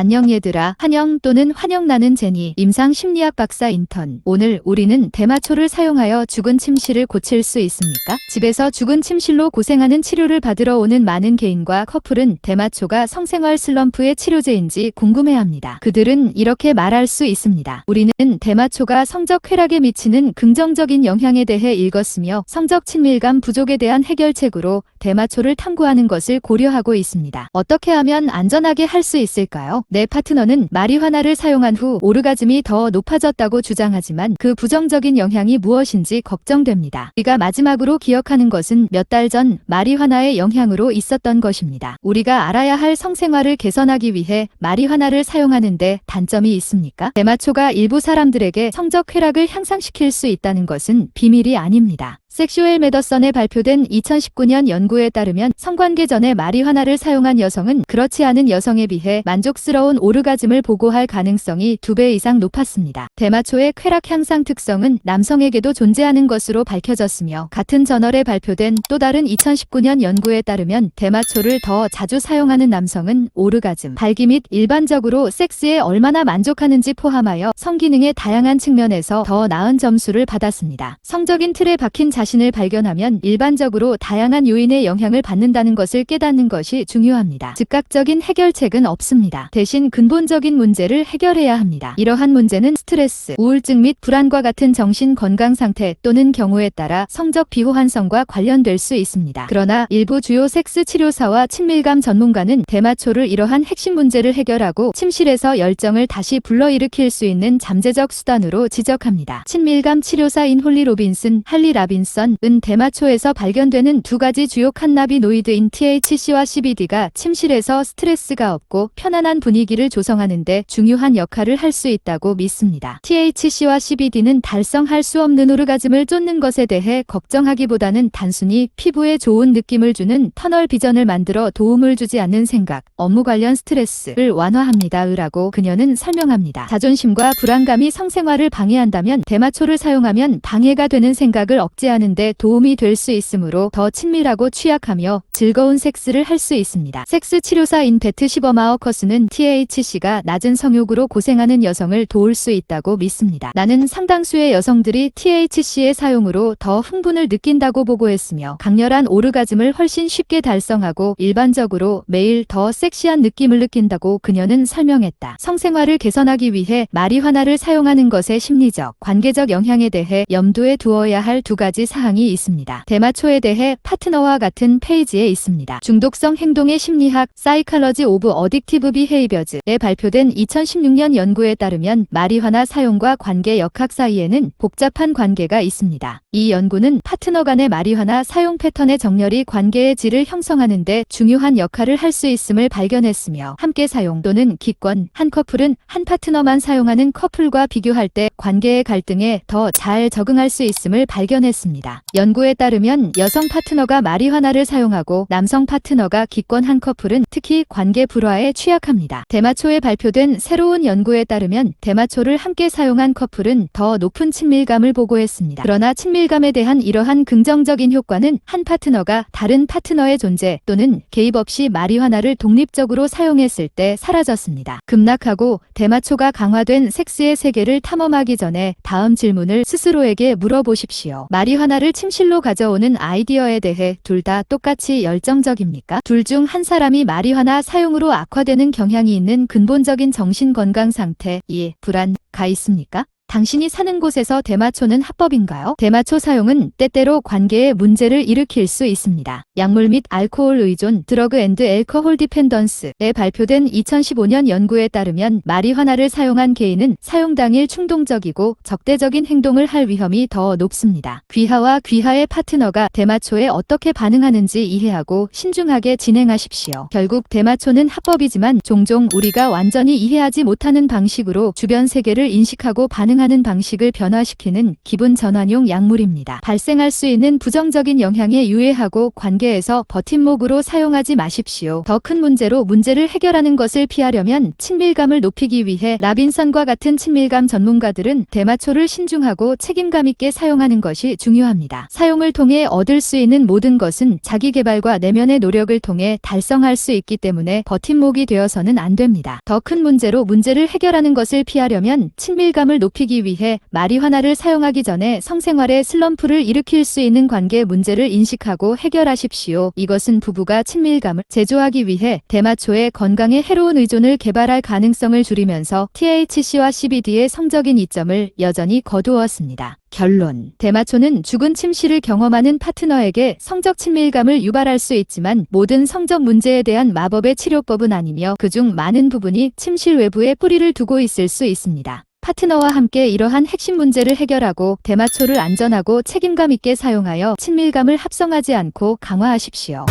안녕 얘들아. 환영 또는 환영 나는 제니. 임상 심리학 박사 인턴. 오늘 우리는 대마초를 사용하여 죽은 침실을 고칠 수 있습니까? 집에서 죽은 침실로 고생하는 치료를 받으러 오는 많은 개인과 커플은 대마초가 성생활 슬럼프의 치료제인지 궁금해합니다. 그들은 이렇게 말할 수 있습니다. 우리는 대마초가 성적 쾌락에 미치는 긍정적인 영향에 대해 읽었으며 성적 친밀감 부족에 대한 해결책으로 대마초를 탐구하는 것을 고려하고 있습니다. 어떻게 하면 안전하게 할 수 있을까요? 내 파트너는 마리화나를 사용한 후 오르가즘이 더 높아졌다고 주장하지만 그 부정적인 영향이 무엇인지 걱정됩니다. 우리가 마지막으로 기억하는 것은 몇 달 전 마리화나의 영향으로 있었던 것입니다. 우리가 알아야 할 성생활을 개선하기 위해 마리화나를 사용하는데 단점이 있습니까? 대마초가 일부 사람들에게 성적 쾌락을 향상시킬 수 있다는 것은 비밀이 아닙니다. 섹슈얼 메더선에 발표된 2019년 연구에 따르면 성관계 전에 마리화나를 사용한 여성은 그렇지 않은 여성에 비해 만족스러운 오르가즘을 보고할 가능성이 2배 이상 높았습니다. 대마초의 쾌락 향상 특성은 남성에게도 존재하는 것으로 밝혀졌으며 같은 저널에 발표된 또 다른 2019년 연구에 따르면 대마초를 더 자주 사용하는 남성은 오르가즘, 발기 및 일반적으로 섹스에 얼마나 만족하는지 포함하여 성기능의 다양한 측면에서 더 나은 점수를 받았습니다. 성적인 틀에 박힌 자신을 발견하면 일반적으로 다양한 요인의 영향을 받는다는 것을 깨닫는 것이 중요합니다. 즉각적인 해결책은 없습니다. 대신 근본적인 문제를 해결해야 합니다. 이러한 문제는 스트레스, 우울증 및 불안과 같은 정신 건강 상태 또는 경우에 따라 성적 비호환성과 관련될 수 있습니다. 그러나 일부 주요 섹스 치료사와 친밀감 전문가는 대마초를 이러한 핵심 문제를 해결하고 침실에서 열정을 다시 불러일으킬 수 있는 잠재적 수단으로 지적합니다. 친밀감 치료사인 홀리 로빈슨, 할리 라빈 선은 대마초에서 발견되는 두 가지 주요 칸나비노이드인 THC와 CBD가 침실에서 스트레스가 없고 편안한 분위기를 조성하는데 중요한 역할을 할 수 있다고 믿습니다. THC와 CBD는 달성할 수 없는 오르가즘을 쫓는 것에 대해 걱정하기보다는 단순히 피부에 좋은 느낌을 주는 터널 비전을 만들어 도움을 주지 않는 생각, 업무 관련 스트레스를 완화합니다. 라고 그녀는 설명합니다. 자존심과 불안감이 성생활을 방해한다면 대마초를 사용하면 방해가 되는 생각을 억제하는 데 도움이 될 수 있으므로 더 친밀하고 취약하며 즐거운 섹스를 할 수 있습니다. 섹스 치료사인 베트 시버마어커스는 THC가 낮은 성욕으로 고생하는 여성을 도울 수 있다고 믿습니다. 나는 상당수의 여성들이 THC의 사용으로 더 흥분을 느낀다고 보고했으며 강렬한 오르가즘을 훨씬 쉽게 달성하고 일반적으로 매일 더 섹시한 느낌을 느낀다고 그녀는 설명했다. 성생활을 개선하기 위해 마리화나를 사용하는 것의 심리적, 관계적 영향에 대해 염두에 두어야 할 두 가지 사항이 있습니다. 대마초에 대해 파트너와 같은 페이지에 있습니다. 중독성 행동의 심리학 사이칼러지 오브 어딕티브 비헤이버즈에 발표된 2016년 연구에 따르면 마리화나 사용과 관계 역학 사이에는 복잡한 관계가 있습니다. 이 연구는 파트너 간의 마리화나 사용 패턴의 정렬이 관계의 질을 형성하는 데 중요한 역할을 할 수 있음을 발견했으며 함께 사용 또는 기권 한 커플은 한 파트너만 사용하는 커플과 비교할 때 관계의 갈등에 더 잘 적응할 수 있음을 발견했습니다. 연구에 따르면 여성 파트너가 마리화나를 사용하고 남성 파트너가 기권 한 커플은 특히 관계 불화에 취약합니다. 대마초에 발표된 새로운 연구에 따르면 대마초를 함께 사용한 커플은 더 높은 친밀감을 보고했습니다. 그러나 친밀감에 대한 이러한 긍정적인 효과는 한 파트너가 다른 파트너의 존재 또는 개입 없이 마리화나를 독립적으로 사용했을 때 사라졌습니다. 급락하고 대마초가 강화된 섹스의 세계를 탐험하기 전에 다음 질문을 스스로에게 물어보십시오. 마리화 나를 침실로 가져오는 아이디어에 대해 둘 다 똑같이 열정적입니까? 둘 중 한 사람이 마리화나 사용으로 악화되는 경향이 있는 근본적인 정신 건강 상태, 이 불안 가 있습니까? 당신이 사는 곳에서 대마초는 합법인가요? 대마초 사용은 때때로 관계에 문제를 일으킬 수 있습니다. 약물 및 알코올 의존, 드러그 앤드 엘커홀 디펜던스에 발표된 2015년 연구에 따르면 마리화나를 사용한 개인은 사용 당일 충동적이고 적대적인 행동을 할 위험이 더 높습니다. 귀하와 귀하의 파트너가 대마초에 어떻게 반응하는지 이해하고 신중하게 진행하십시오. 결국 대마초는 합법이지만 종종 우리가 완전히 이해하지 못하는 방식으로 주변 세계를 인식하고 반응 반응하는 방식을 변화시키는 기분 전환용 약물입니다. 발생할 수 있는 부정적인 영향에 유의하고 관계에서 버팀목으로 사용하지 마십시오. 더 큰 문제로 문제를 해결하는 것을 피하려면 친밀감을 높이기 위해 라빈선과 같은 친밀감 전문가들은 대마초를 신중하고 책임감 있게 사용하는 것이 중요합니다. 사용을 통해 얻을 수 있는 모든 것은 자기 개발과 내면의 노력을 통해 달성할 수 있기 때문에 버팀목이 되어서는 안 됩니다. 더 큰 문제로 문제를 해결하는 것을 피하려면 친밀감을 높이 기 위해 마리화나를 사용하기 전에 성생활에 슬럼프를 일으킬 수 있는 관계 문제를 인식하고 해결하십시오. 이것은 부부가 친밀감을 제조하기 위해 대마초의 건강에 해로운 의존을 개발할 가능성을 줄이면서 THC와 CBD의 성적인 이점을 여전히 거두었습니다. 결론. 대마초는 죽은 침실을 경험하는 파트너에게 성적 친밀감을 유발할 수 있지만 모든 성적 문제에 대한 마법의 치료법은 아니며 그중 많은 부분이 침실 외부에 뿌리를 두고 있을 수 있습니다. 파트너와 함께 이러한 핵심 문제를 해결하고 대마초를 안전하고 책임감 있게 사용하여 친밀감을 합성하지 않고 강화하십시오.